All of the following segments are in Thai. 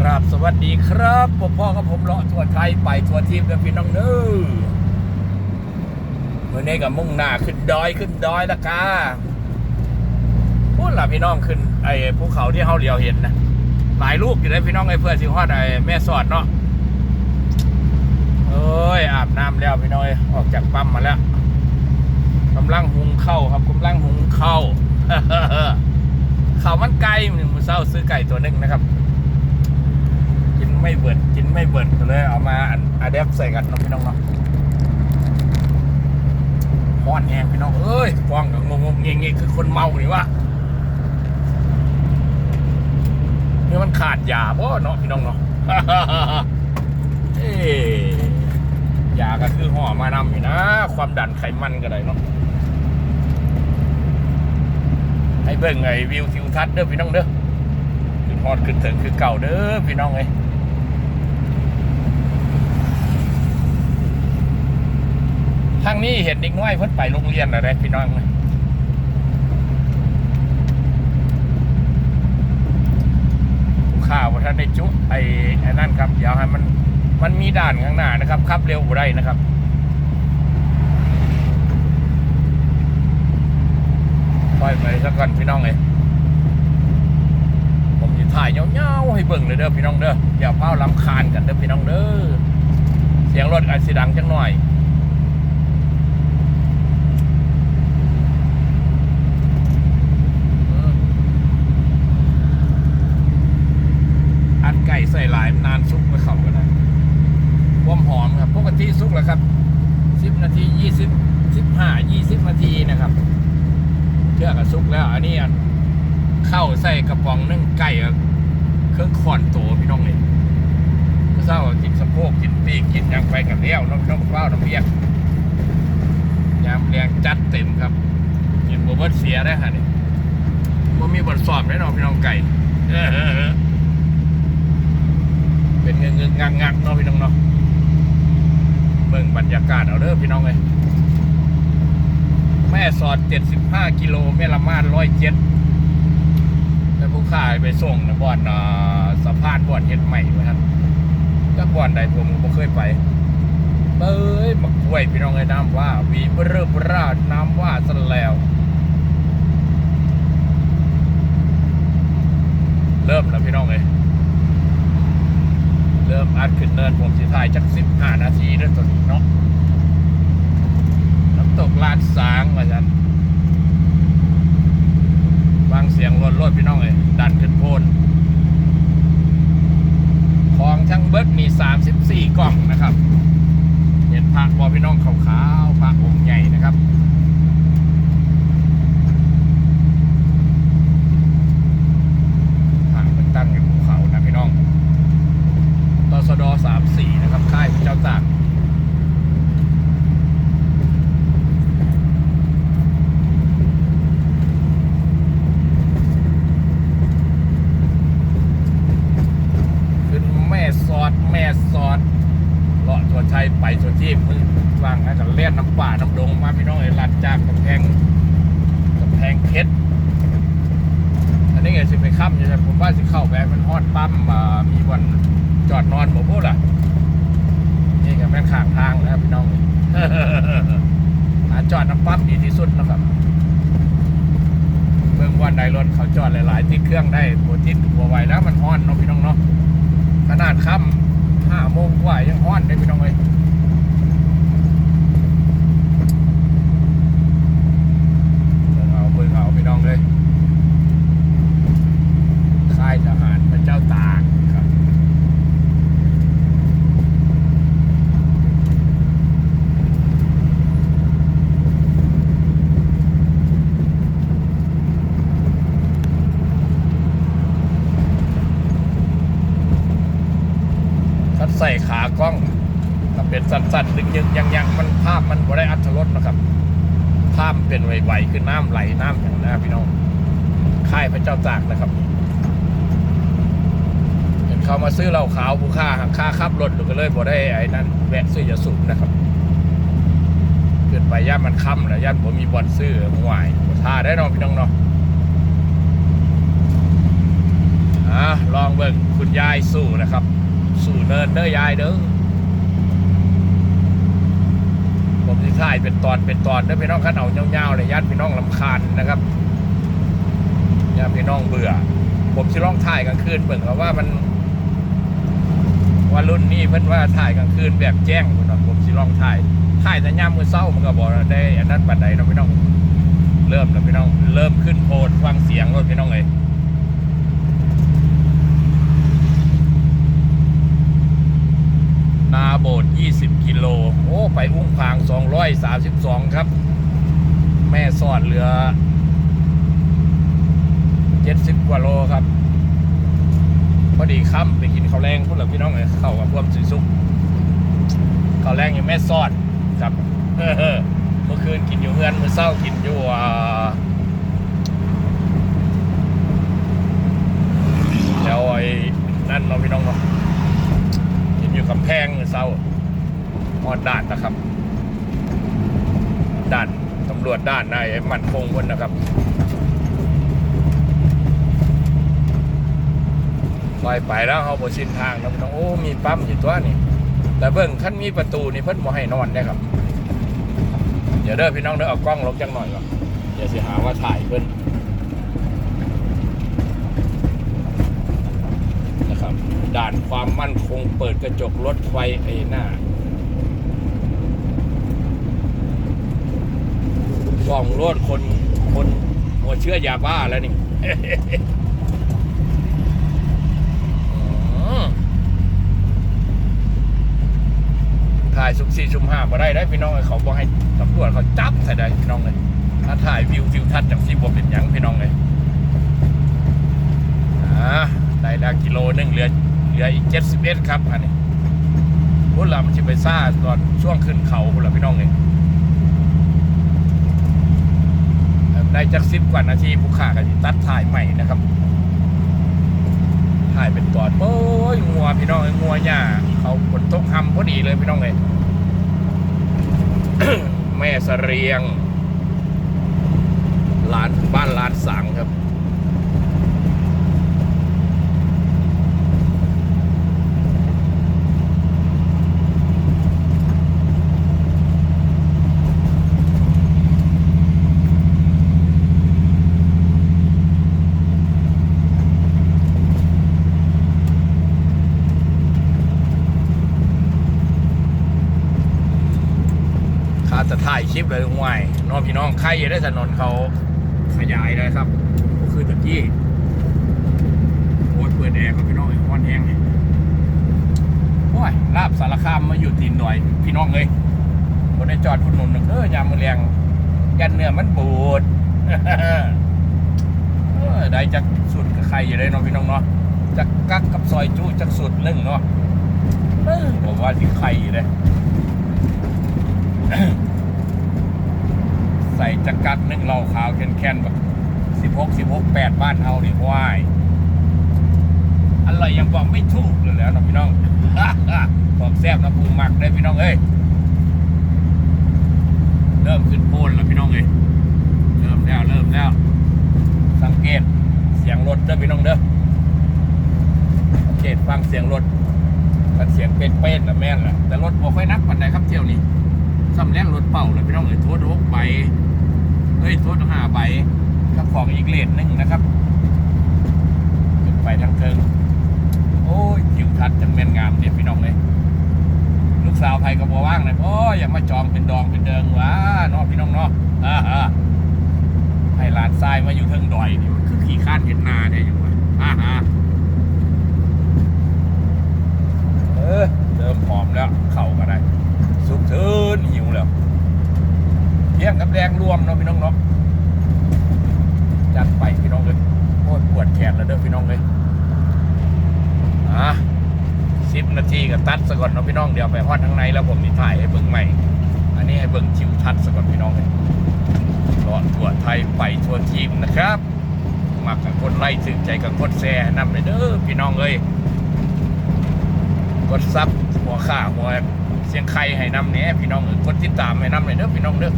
ครับสวัสดีครับผมพ่อกับผมเลาะทั่วไทยไปทั่วทีมกับพี่น้องเด้อเมื่อนี้กับมุ่งหน้าขึ้นดอยขึ้นดอยละกาพูดล่ะพี่น้องขึ้นไอ้ภูเขาที่เขาเหลียวเห็นนะหลายลูกอยู่เลยพี่น้องไอ้เพื่อนสิฮอดไอ้แม่สอดเนาะเอ้ยอาบน้ำแล้วพี่น้อยออกจากปั๊มมาแล้วกำลังหุงข้าวครับกำลังหุงข้าวข้าวมันไก่มือเศร้าซื้อไก่ตัวหนึ่งนะครับ ไม่เบิดกินไม่เบิดก็เลยเอามาอันอะแดปใส่กันเน้องพี่น้องเนาะป้อนแหงพี่น้องเอ้ยฟ้องกับงงงเงี้ยคือคนเมาหรือว่าเนี่ยมันขาดยาบ่เนาะพี่น้องเนาะเอ้ยยาก็คือห่อมานำอยู่นะ ความดันไขมันก็ได้เนาะให้เบิ่งไอ้วิวทิวทัศน์เด้อพี่น้องเด้อขึ้นฮอดขึ้นถึงคือเก่าเด้อพี่น้องเอ้ ทางนี้เห็นเด็กน้อยเพิ่นไปโรงเรียนอะไรพี่น้องข้าวท่านได้จุไอ้ไอ้นั่นครับเดี๋ยวให้มันมันมีด่านข้างหน้านะครับขับเร็วได้นะครับปล่อยไปสักก่อนพี่น้องเอ้ยผมจะถ่ายเงาๆให้เบิ่งเลยเด้อพี่น้องเด้ออย่าเฝ้าลำคาญกันเด้อพี่น้องเด้อเสียงรถอาจสิดังจังหน่อยอืมอัดไก่ใส่หลายนานซุกไปเข้ากันนะความหอมครับปกติซุกแล้วครับสิบนาทียี่สิบสิบห้ายี่สิบนาทีนะครับ เชื่อกับซุกแล้ว อันนี้เข้าใส่กระป๋องนึ่งไก่อเครื่องขอนโตพี่น้องนี่เศร้ากินสะโพกกินปีกกินยังไปกันแล้วน้องน้องเฝ้าน้ำเพียกยามแรงจัดเต็มครับกินบวเบิดเสียได้ฮะนี่ว่ามีบทสอบแน่นอนพี่น้องไก่เป็นเงงเงงงักงักเนาะพี่น้องเนาะเบิ่งบรรยากาศเอาเด้อพี่น้องเลย แม่สอด 75 กิโลแม่ละมาดร้อยเจ็ดแล้วผู้ข่ายไปส่งนะบ่อนอ่าสะพานบ่อนเฮ็ดใหม่ไว้ครับจักบ่อนใดผมก็บ่เคยไปเบ้ยมากล้วยพี่น้องไอ้น้ำว่า วีเบรบราดน้ำว่าซะแล้ว เริ่มแล้วพี่น้องเอ้ยเริ่มอัดขึ้นเนินผมสิถ่ายจักสิบห้านาทีเด้อตัวนี้เนาะน้ำตกลานสา ว่าจันฟังเสียงรถรถพี่น้องเลยดันขึ้นโพนของทั้งเบิร์ดมี 34 กล่องนะครับ เห็นพระบอพี่น้องขาวๆพระองค์ใหญ่นะครับ พระมันตั้งอยู่ภูเขานะพี่น้องตสด34 นะครับ ค่ายพระเจ้าตาก ขึ้นแม่ สอด แม่สอดเลาะตัวไทยไปตัวที่มือวางให้กับเลียนน้ำป่าน้ำดงมาพี่น้องเอ้ยลัดจากกำแพงกำแพงเพชรอันนี้ไงสิไปค่ำอยู่นะผมว่าสิเข้าไปมันฮอดปั๊มมีวันจอดนอนบ่พูดล่ะนี่ก็แม่นข้างทางแล้วพี่น้องเอ้ยหาจอดน้ำปั๊มดีที่สุดนะครับเบิ่งวันใดรถเขาจอดหลายๆติดเครื่องได้โบติดบัวไวแล้วมันฮอนเนาะพี่น้องเนาะ ขนาดค่ำห้าโมงกว่ายังฮ้อนได้พี่น้องเลยเบิ่งเอาเบิ่งเอาพี่น้องเลยค่ายทหารพระเจ้าตากครับ ถ้า ใส่ขากล้องถ้าเป็นสั้นๆดึงๆยังๆมันภาพมันบ่ได้อัตรสนะครับ ภาพเป็นไวๆคือน้ำไหลน้ำอย่างนั้พี่น้องค่ายพระเจ้าตากนะครับเห็นเขามาซื้อเหล้าขาวผู้ค่าหักค่าขับรถก็เลยบ่ได้ไอ้นั้นแวะซื้อยาสูบนะครับเกินไปย่านมันค่ำแล้วย่านผมมีบ่อนซื้อหวายท่าได้น้องพี่น้องเนาะอะลองเบิ่งคุณยายสู้นะครับ สู้เนินเด้อยายเด้อผมที่ถ่ายเป็นตอนเป็นตอนเด้อพี่น้องขันเอาเงาๆเลยญาติพี่น้องลำคาญนะครับญาติพี่น้องเบื่อ ผมจะลองถ่ายกลางคืนเบิ่งครับว่ามันว่ารุ่นนี้เพิ่นว่าถ่ายกลางคืนแบบแจ้งพุ่นะผมสิลองถ่ายถ่ายแต่ยามมือเช้ามันก็บ่ได้อันนั้นปานใดเนาะพี่น้อง เริ่มแล้วพี่น้อง เริ่มขึ้นโพดฟังเสียงรถพี่น้องเอ้ย 180 กิโล โอ้ ไปอุ้งพาง 232 ครับ แม่สอดเหลือ 70 กว่าโลครับ พอดีค่ำไปกินข้าวแรงพวกเราพี่น้องเลยเข้ากับพวกสุสุกข้าวแรงอยู่แม่สอดครับเมื่อคืนกินอยู่เพื่อนเมื่อเช้ากินอยู่แล้วไอ้นั่นเราพี่น้องเนาะกินอยู่กำแพงเมื่อเช้า ออนด่านนะครับ ด่านตำรวจด่านนายมันคงคนนะครับไปไปแล้วเขาบนสิ้นทางแล้วพี่น้องโอ้มีปั๊มอยู่ตัวนี่แต่เบิ่งขั้นมีประตูนี่เพิ่นบ่ให้นอนได้ครับเดี๋ยวเด้อพี่น้องเด้อเอากล้องลงจังหน่อยก่อนเดี๋ยวสิหาว่าถ่ายเพิ่นนะครับ ด่านความมั่นคงเปิดกระจกรถไฟไอ้หน้า ส่องรถคนคนหัวเชื้อยาบ้าแล้วนี่ถ่ายสุกสี่ชุมห้ามาได้ได้พี่น้องเอ้ยเขาบอกให้ตำรวจเขาจับใส่ได้พี่น้องเลยถ้าถ่ายวิวทิวทัศน์จากที่บวเป็นยังพี่น้องเลยอ่าได้แล้วกิโลหนึงเหลือเหลืออีกเจ็ดสิบเอ็ดครับอันนี้พุ่นละมันจะไปซ่าตอนช่วงขึ้นเขาพุ่นละพี่น้องเลย ได้จักสิบกว่านาทีผู้ข่ากันตัดถ่ายใหม่นะครับ ถ่ายเป็นตอนโอ้ยงัวพี่น้องไอ้งัวหญ้าเขาฝนตกหำพอดีเลยพี่น้องเลยแม่เสรียงลานบ้านลานสังครับ ถ่ายคลิปเลยห่วยน้องพี่น้องใครจะได้ถนนเขาขยายเลยครับ ก็คือตะกี้โอ้ยเปิดแอร์ก็พี่น้องไอ้ควันแห้งโอ้ยลาบสารคามมาอยู่ตีนหน่อย พี่น้องเลยคนได้จอดพุ่นหนุนหนึ่งเออยามมือแรงยันเนื้อมันบูดเออได้จากสุดกับใครอยู่เลยเนาะพี่น้องเนาะจากกักกับซอยจู้จากสุดหนึ่งเนาะเออผมว่าที่ใครอยู่เลย จักรักนึ่งเหล้าขาวแค้นๆแบบสิบหกสิบหกแปดบ้านเฮานี่ว้ายอะไรยังบอกไม่ถูกเลยแล้วนะพี่น้องของแซ่บนะปูหมักได้พี่น้องเอ้ยเริ่มขึ้นโพนแล้วพี่น้องเอ้ยเริ่มแล้วเริ่มแล้ว สังเกตเสียงรถเด้อพี่น้องเด้อสังเกตฟังเสียงรถถ้าเสียงเป็นเป้นๆนะแม่นแหละแต่รถบ่ค่อยนักปันใดครับเที่ยวนี้ซ้ำแรงรถเป่าเลยพี่น้องเอ้ยโทษหกใบ เฮ้ยโทษห้าใบกับของอีกเลนหนึ่งนะครับขึ้นไปทางเทิงโอ้ยทิวทัศน์จังแม่นงามเนี่ยพี่น้องเลยลูกสาวไทยก็บอว่างเลยโอ้ยอย่ามาจองเป็นดองเป็นเดิงวะเนาะพี่น้องเนาะอ่าฮะให้หลานทรายมาอยู่เทิงดอยนี่มันคือขี่ข้านเห็นนาเนี่ยอยู่วะอ่าฮะเออเริ่มหอมแล้วเข่าก็ได้ สุกเทินหิวแล้ว กับแดงรวมเนาะพี่น้องเนาะจัดไปพี่น้องเลยโอ้ปวดแขนแล้วเด้อพี่น้องเลยอะสิบนาทีก็ตัดซะก่อนเนาะพี่น้องเดี๋ยวไปฮอดทางในแล้วผมนี่ถ่ายให้เบิ่งใหม่ อันนี้ให้เบิ่งทิวทัศน์ซะก่อนพี่น้องเลยรอดทั่วไทยไปทั่วทีมนะครับมักกับคนไล่ถึงใจกับคนแซ่นำเลยเด้อพี่น้องเอ้ยกดซับหัวข่าหัวเสียงใครให้นำเนี่ยพี่น้องเออกดติดตามให้นำเลยเด้อพี่น้องเด้อ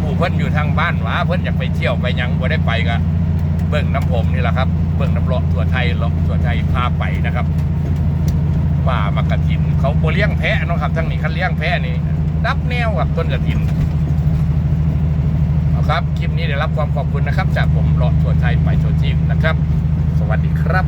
ผู้เพิ่นอยู่ทางบ้านหวาเพิ่นอยากไปเที่ยวไปยังบ่ได้ไปก็เบิ่งน้ำผมนี่แหละครับ เบิ่งน้ำเลาะทั่วไทยเลาะทั่วไทยพาไปนะครับป่ามากระถิน เขาโบเลี้ยงแพะเนาะครับทั้งนี้คันเลี้ยงแพะนี่ดับแนวกับต้นกระถินเอาครับ คลิปนี้ได้รับความขอบคุณนะครับ จากผมเลาะทั่วไทยไปทั่วทีมนะครับ สวัสดีครับ